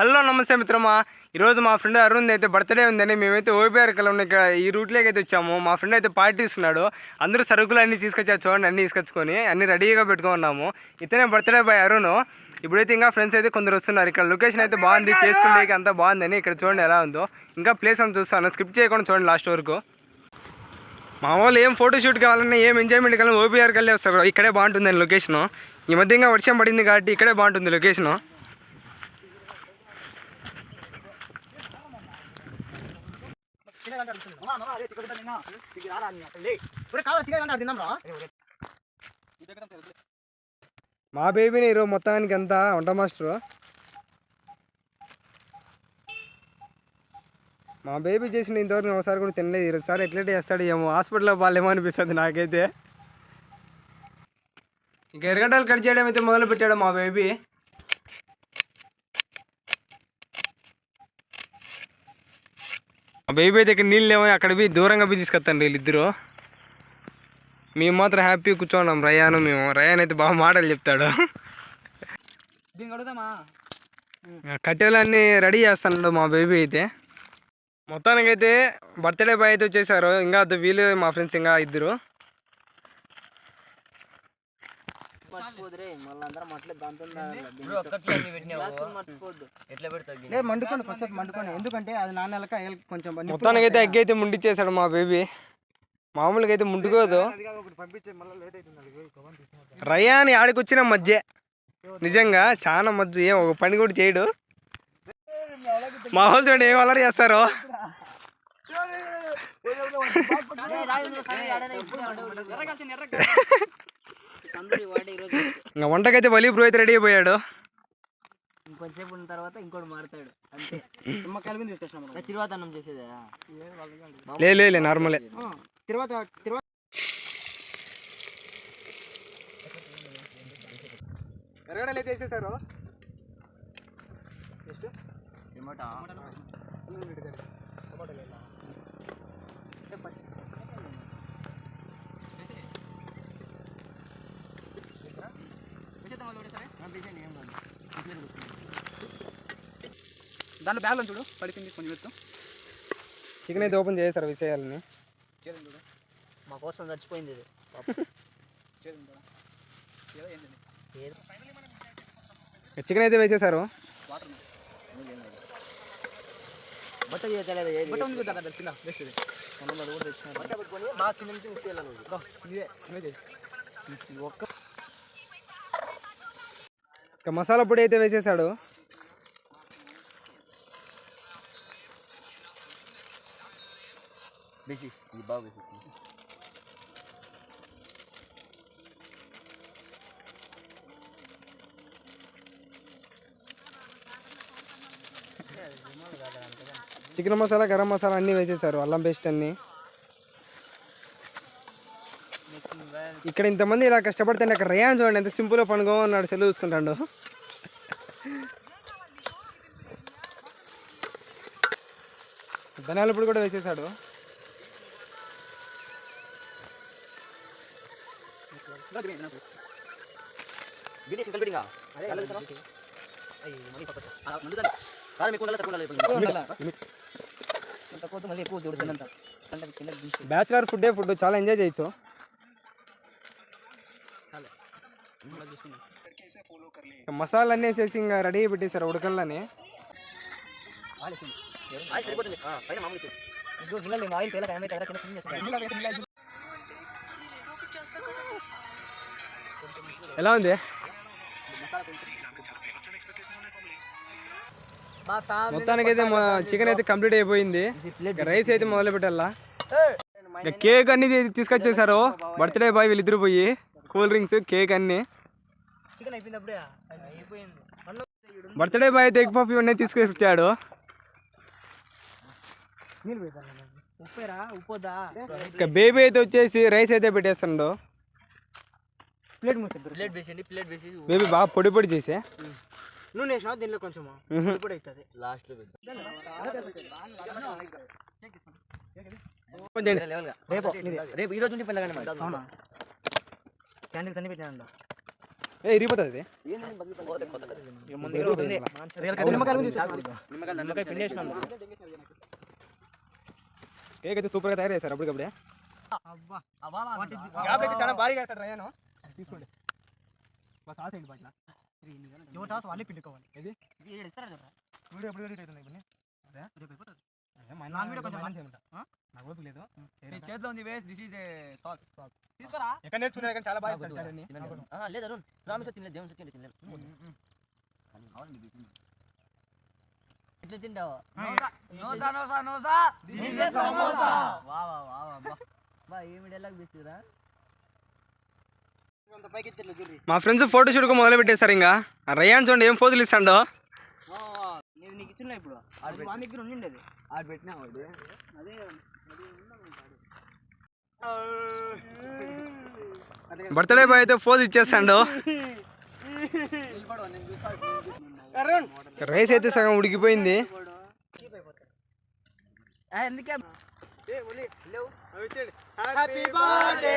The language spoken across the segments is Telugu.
హలో నమస్తే మిత్రమా. ఈరోజు మా ఫ్రెండ్ అరుణ్ అయితే బర్త్డే ఉందని మేమైతే ఓపీఆర్ కలం ఉన్న ఈ రూట్లోకి అయితే వచ్చాము. మా ఫ్రెండ్ అయితే పార్టీ ఇస్తున్నాడు. అందరూ సరుకులు అన్నీ తీసుకొచ్చారు చూడండి అన్నీ తీసుకొచ్చుకొని అన్నీ రెడీగా పెట్టుకున్నాము ఇతనే బర్త్డే బాయ్ అరుణ్. ఇప్పుడైతే ఇంకా ఫ్రెండ్స్ అయితే కొందరు వస్తున్నారు. ఇక్కడ లొకేషన్ అయితే బాగుంది చేసుకునేకి అంతా బాగుందని ఇక్కడ చూడండి ఎలా ఉందో. ఇంకా ప్లేస్ అని చూస్తాను. స్కిప్ చేయకుండా చూడండి లాస్ట్ వరకు. మా వాళ్ళు ఏం ఫోటోషూట్ కావాలన్నా ఏం ఎంజాయ్మెంట్ కావాలన్నా ఓపీఆర్ కల్లే వస్తారు. ఇక్కడే బాగుంటుందండి లొకేషన్ ఈ మధ్య ఇంకా వర్షం పడింది కాబట్టి ఇక్కడే బాగుంటుంది లొకేషన్ మా బేబీని ఈరోజు మొత్తానికి ఎంత వంట మాస్టరు? మా బేబీ చేసిన ఇంతవరకు ఒకసారి కూడా తినలేదు. ఈరోజుసారి ఎట్లయితే చేస్తాడు ఏమో. హాస్పిటల్లో వాళ్ళేమో అనిపిస్తుంది నాకైతే. ఇంకా ఎరగడ్డలు కట్ చేయడం అయితే మొదలు పెట్టాడు మా బేబీ మా బేబీ అయితే ఇక్కడ నీళ్ళు ఏమో అక్కడ పోయి దూరంగా పోయి తీసుకొస్తాను వీళ్ళిద్దరు. మేము మాత్రం హ్యాపీ కూర్చోన్నాం రయాను మేము. రయాన్ అయితే బాగా మాటలు చెప్తాడు. కట్టెలన్నీ రెడీ చేస్తున్నాడు మా బేబీ అయితే. మొత్తానికైతే బర్త్డే బాయ్ అయితే వచ్చేసారు. ఇంకా వీళ్ళు మా ఫ్రెండ్స్ ఇంకా ఇద్దరు. మర్చిపోదురే మళ్ళీ అందరం అట్లే దాంతో మర్చిపోద్దు ఎట్లా పెడతావు లేదు మండుకోండి కొంచెం మండుకోండి ఎందుకంటే అది కొంచెం నిప్పు మొత్తానికైతే ఎగ్ అయితే ముండిచ్చేసాడు మా బేబీ మామూలుగా అయితే ముండుకోదు. రయాని ఆడికి వచ్చిన మధ్య నిజంగా చాలా మధ్య ఏం ఒక పని కూడా చేయడు మా వాళ్ళు చూడండి ఏం అలర్ చేస్తారు ఇంకా వంటకైతే బలి బ్రో అయితే రెడీ అయిపోయాడు. ఇంకొంచెంసేపు ఉన్న తర్వాత ఇంకోటి మారుతాడు. అంతే. నిమ్మకాయలు మీద తీసుకొచ్చినాం. తిరువాత అన్నం చేసేదా? లే లే, లే నార్మలే. తర్వాత తర్వాత. ఎరగడలు అయితే వేసేసారు. దాంట్లో బ్యాగ్లో చూడు పడిపోయింది కొంచెం ఎత్తు. చికెన్ అయితే ఓపెన్ చేసేసారు విషయాలని మా కోసం చచ్చిపోయింది ఇది. ఏదో చికెన్ అయితే వేసేసారు. బట్ట చేయలేదు ఏది బట్ట ఉంది కదా దాంట్లో కింద బెస్ట్ ఇది. మనం అది కూడా తెచ్చినాం. బట్ట పెట్టుకొని బాగా కింద నుంచి మిక్స్ చేయాలి నువ్వు. దో, ఇదే ఇదే చేయి. ఇది ఒక్క ఇంకా మసాలా పొడి అయితే వేసేసాడు. బేసి ఇది బాగా చికెన్ మసాలా గరం మసాలా అన్నీ వేసేసారు. అల్లం పేస్ట్ అన్నీ. ఇక్కడ ఇంతమంది ఇలా కష్టపడితే అక్కడ రేయాన్ చూడండి ఎంత సింపుల్గా పండుగ ఉన్నాడు సెలవు చూసుకుంటాడు. ధనాలు పొడి కూడా వేసేసాడు. Bachelor food food? చాలా ఎంజాయ్ చేయొచ్చు. మసాలా అన్నీ వేసేసి ఇంకా రెడీ పెట్టేశారు ఉడకల్లని. సరిపోతుంది పైన మామూలు ఆయిల్ తేలక కింద ఎలా ఉంది? మా ఫ్యామిలీ మొత్తానికైతే మా చికెన్ అయితే కంప్లీట్ అయిపోయింది. రైస్ అయితే మొదలు పెట్టాలా? కేక్ అన్ని తీసుకొచ్చేసారు. బర్త్డే బాయ్ వీళ్ళిద్దరు పోయి కూల్ డ్రింక్స్ కేక్ అన్ని. బర్త్డే బాయ్ అయితే ఎగ్ పఫ్ ఇవన్నీ తీసుకొచ్చాడు. ఇక బేబీ అయితే వచ్చేసి రైస్ అయితే పెట్టేస్తాడు ప్లేట్ మూసేద్దు ప్లేట్ వేసేయండి ప్లేట్ వేసి బేబీ బాగా పొడి పొడి చేసే. నూనె వేసినావు దీనిలో కొంచెం. ఇప్పుడు అవుతుంది లాస్ట్లో కొంచెం రేపు రేపు ఈ రోజు ఉండి పండగ క్యాండిల్స్ అన్ని పెట్టినా ఏ ఇరిగిపోతుంది కేక్ అయితే సూపర్గా తయారు చేశారు అప్పటికప్పుడే చాలా భారీగా తీసుకోండి. మా సాస్ ఏంటి పట్ల ఎవరు సాస్ వాళ్ళే పిండుకోవాలి ఇస్తారా వీడియో ఎప్పుడు రిలీజ్ అవుతుంది ఇవన్నీ? అదే రేపు అయిపోతుంది. అదే మా నా వీడియో కొంచెం మంచి చేయమంట నాకు ఓపిక లేదు. చేతిలో ఉంది వేస్ట్ దిస్ ఈజ్ సాస్ ఎక్కడ నేర్చుకున్నారు కానీ చాలా బాగా చేస్తారు చాటని. లేదు అరుణ్. రామేశ్వర తినలేదు దేవుని. ఇట్లా. తింటావా? నోసా నోసా నోసా వా వా వా వా బా ఏమి డైలాగ్ తీస్తురా మా ఫ్రెండ్స్ ఫోటో షూట్కు మొదలు పెట్టేశారు ఇంకా. రయ్యాన్ చూడండి ఏం ఫోజులు ఇస్తాడో? నేను నీకు ఇచ్చిన ఇప్పుడు. మా దగ్గర ఉండిండేది ఆడ పెట్టినా వాడు? అదే బర్త్డే బాయ్ అయితే ఫోజ్ ఇచ్చేస్తాడు? రైస్ అయితే సగం ఉడికిపోయింది. ఎందుకే? బర్త్డే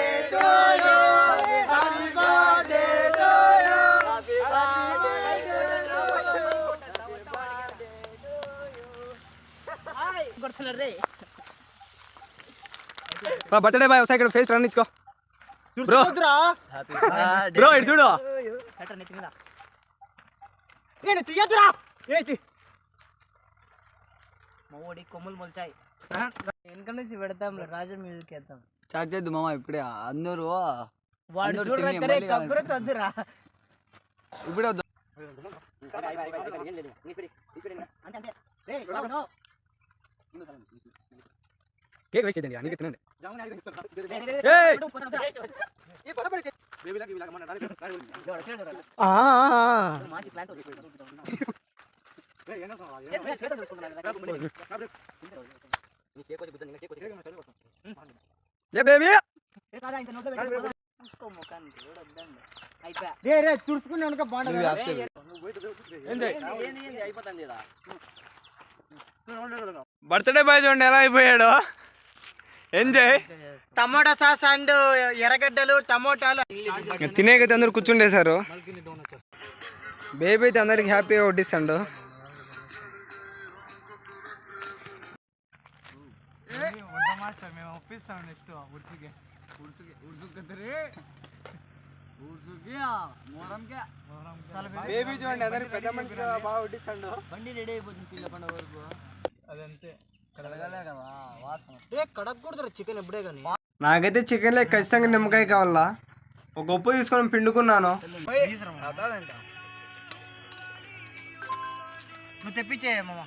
బాయ్ ఒకసారి ఇక్కడ ఫేస్ రన్ ఇచ్చుకో బ్రో బ్రో ఇటు చూడు నేను తీయద్దురా ఏంటి మా ఓడి కొమ్ములు మొలిచాయి వెనక నుంచి పెడతాం రాజా మ్యూజిక్ వేద్దాం స్టార్ట్ చేద్దు మామ ఇప్పుడే అందరూ వాడు చూడరా కేక్ వేస్ట్ చేయండి అందుకే తినండి. బాగుండదు బర్త్డే బాయ్ చూడండి ఎలా అయిపోయాడు? ఎంజాయ్. టమాటా సాస్ అండ్ ఎర్రగడ్డలు టమోటాలు. తినేకైతే అందరు కూర్చుండేశారు బేబీ అయితే అందరికి హ్యాపీగా వడ్డిస్తాడు. మేము ఒప్పిస్తాం నెక్స్ట్ ఉడిచికి బేబీ చూడండి అందరికి పెద్ద మనిషి బాగా వడ్డిస్తాడు. బండి రెడీ అయిపోతుంది పిల్ల పండుగ వరకు. అదంతే. కడగలే కదా వాసన. రే కడగకూడదు చికెన్ ఎప్పుడే కానీ. నాకైతే చికెన్ లెక్క ఖచ్చితంగా నిమ్మకాయ కావాలా. ఒక ఉప్పు తీసుకొని పిండుకున్నాను. నువ్వు తెప్పించే మామ.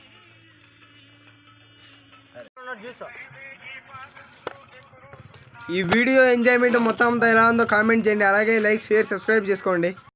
ఈ వీడియో ఎంజాయ్మెంట్ మొత్తం అంతా ఎలా ఉందో కామెంట్ చేయండి. అలాగే లైక్ షేర్ సబ్స్క్రైబ్ చేసుకోండి.